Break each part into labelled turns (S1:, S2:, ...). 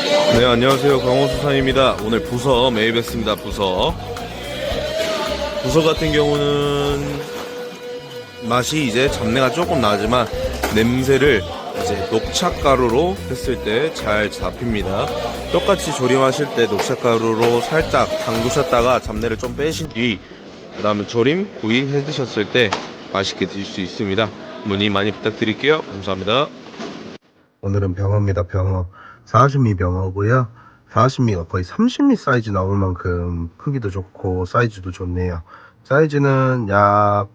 S1: 네 안녕하세요. 강호수산입니다. 오늘 부서 매입했습니다. 부서. 부서 같은 경우는 맛이 이제 잡내가 조금 나지만 냄새를 이제 녹차가루로 했을 때 잘 잡힙니다. 똑같이 조림하실 때 녹차가루로 살짝 담그셨다가 잡내를 좀 빼신 뒤 그 다음에 조림 구이 해 드셨을 때 맛있게 드실 수 있습니다. 문의 많이 부탁드릴게요. 감사합니다.
S2: 오늘은 병어입니다, 병어. 40미 병어고요. 40미가 거의 30미 사이즈 나올 만큼 크기도 좋고 사이즈도 좋네요. 사이즈는 약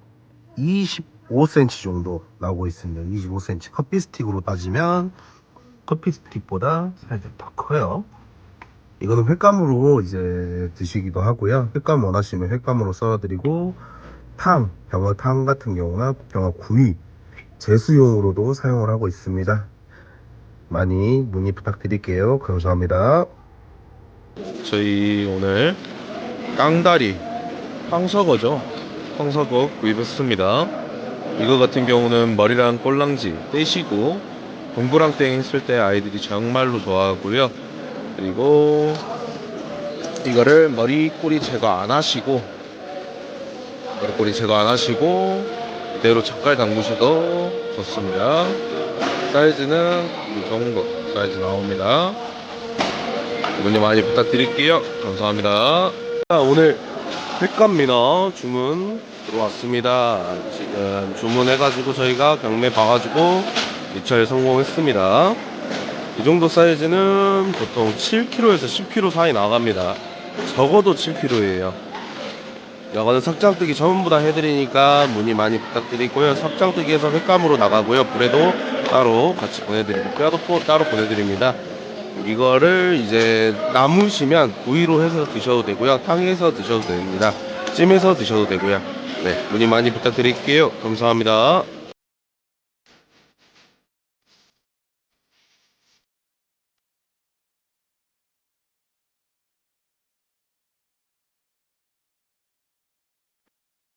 S2: 25cm 정도 나오고 있습니다. 25cm. 커피 스틱으로 따지면 커피 스틱보다 살짝 더 커요. 이거는 횟감으로 이제 드시기도 하고요. 횟감 원하시면 횟감으로 썰어드리고 탕, 병어 탕 같은 경우나 병어 구이, 제수용으로도 사용을 하고 있습니다. 많이 문의 부탁드릴게요. 감사합니다.
S1: 저희 오늘 깡다리 황석어죠 황석어 구입했습니다 이거 같은 경우는 머리랑 꼴랑지 떼시고 동그랑땡 했을 때 아이들이 정말로 좋아하고요 그리고 이거를 머리 꼬리 제거 안 하시고 머리 꼬리 제거 안 하시고 이대로 젓갈 담그셔도 좋습니다 사이즈는 이 정도 사이즈 나옵니다 문의 많이 부탁드릴게요. 감사합니다. 자, 오늘 횟감미나 주문 들어왔습니다. 지금 주문해가지고 저희가 경매 봐가지고 입찰 성공했습니다. 이 정도 사이즈는 보통 7kg에서 10kg 사이 나갑니다. 적어도 7kg예요. 이거는 석장뜨기 전부 다 해드리니까 문의 많이 부탁드리고요. 석장뜨기에서 횟감으로 나가고요. 불에도 따로 같이 보내드리고 뼈도 포- 따로 보내드립니다. 이거를 이제 남으시면 구이로 해서 드셔도 되고요. 탕해서 드셔도 됩니다. 찜해서 드셔도 되고요. 네, 문의 많이 부탁드릴게요. 감사합니다.